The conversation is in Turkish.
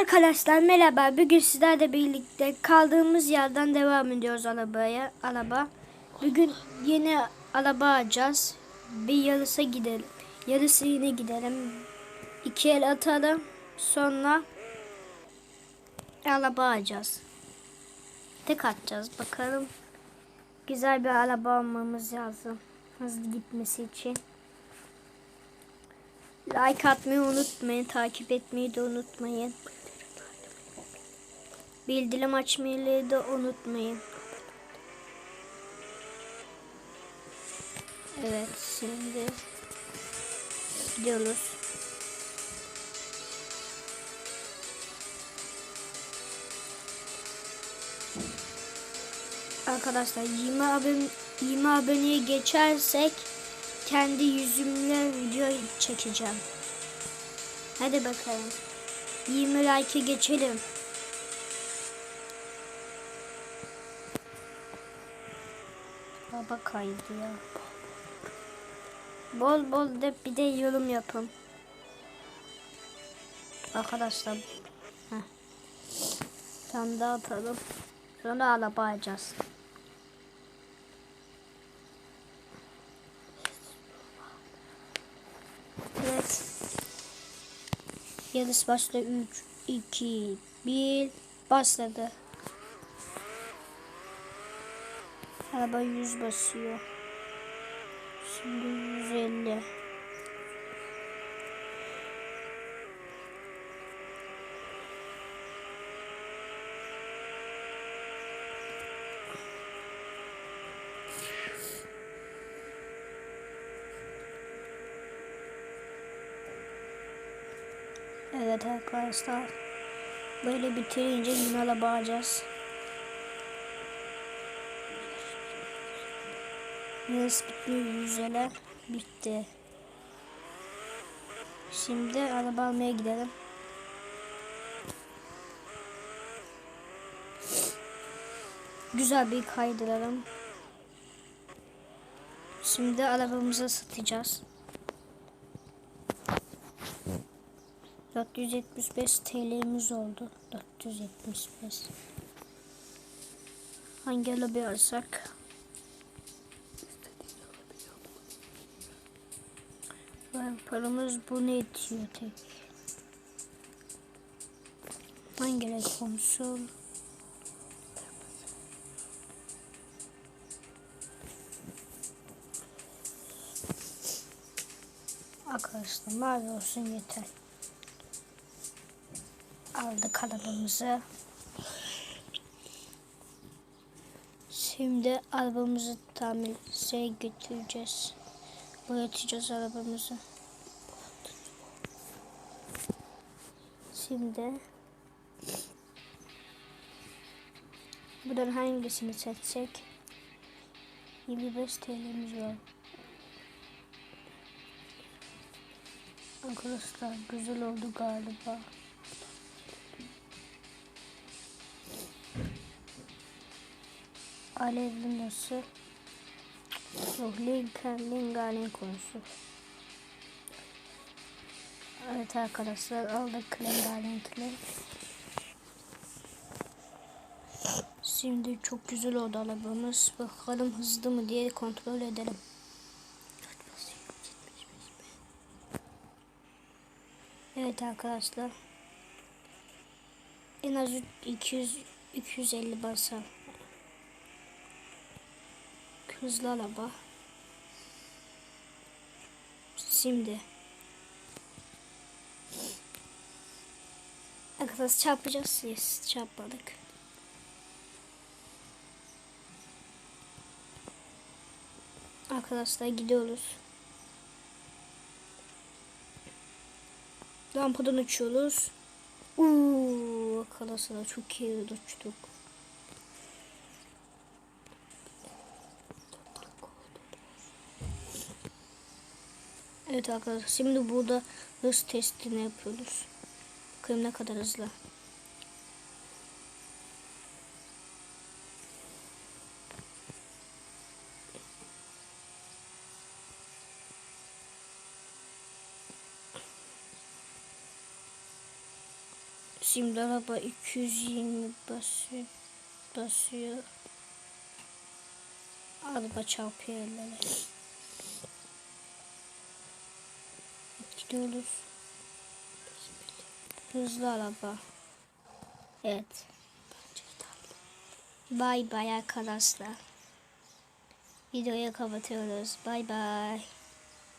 Arkadaşlar merhaba. Bugün sizlerle birlikte kaldığımız yerden devam ediyoruz arabaya. Araba. Bugün yeni araba alacağız. Bir yarısa gidelim. Yarısı yine gidelim. İki el atalım. Sonra araba alacağız. Tek atacağız. Bakalım. Güzel bir araba almamız lazım. Hızlı gitmesi için. Like atmayı unutmayın. Takip etmeyi de unutmayın. Bildirim açmayı da unutmayın. Evet şimdi gidiyoruz. Arkadaşlar 20 abone 20 aboneye geçersek kendi yüzümle video çekeceğim. Hadi bakalım. 20 like'e geçelim. Baba kaydı ya. Bol bol de bir de yorum yapın. Arkadaşlar. Heh. Tam da atalım. Sonra araba alacağız. Evet. Yarış başladı. 3, 2, 1. Başladı. Araba 100 basıyor. Şimdi 150. Evet arkadaşlar. Böyle bitirince yine araba Yarısı bitmiyor yüzeler. Bitti. Şimdi araba almaya gidelim. Güzel bir kaydıralım. Şimdi arabamızı ısıtacağız. 475 TL'miz oldu. 475. Hangi arabayı alsak? Var paramız bu ne yetiyor tek. Hangi renk konsol? Arkadaşlar mavi olsun yeter. Aldık arabamızı. Şimdi arabamızı tamirciye götüreceğiz. Boyatacağız arabamızı. Şimdi buradan hangisini seçsek 25 TL'miz var. Arkadaşlar güzel oldu galiba. Alevli nasıl? Yok Lincoln, Lincoln konusu. Evet arkadaşlar aldık Lincoln'inkileri. Şimdi çok güzel oldu arabamız. Bakalım hızlı mı diye kontrol edelim. Evet arkadaşlar. En az 200 250 basar. Hızlı araba. Şimdi. Arkadaşlar çarpacağız. Yes, çarpmadık. Arkadaşlar gidiyoruz. Lampadan uçuyoruz. Uuu arkadaşlar çok iyi uçtuk. Evet arkadaşlar şimdi burada hız testini yapıyoruz. Bakalım ne kadar hızlı. Şimdi araba 220 basıyor. Basıyor. Araba çarpıyor ellere. Gidiyoruz. Hızlı araba. Evet. Bay bay arkadaşlar. Videoyu kapatıyoruz. Bay bay.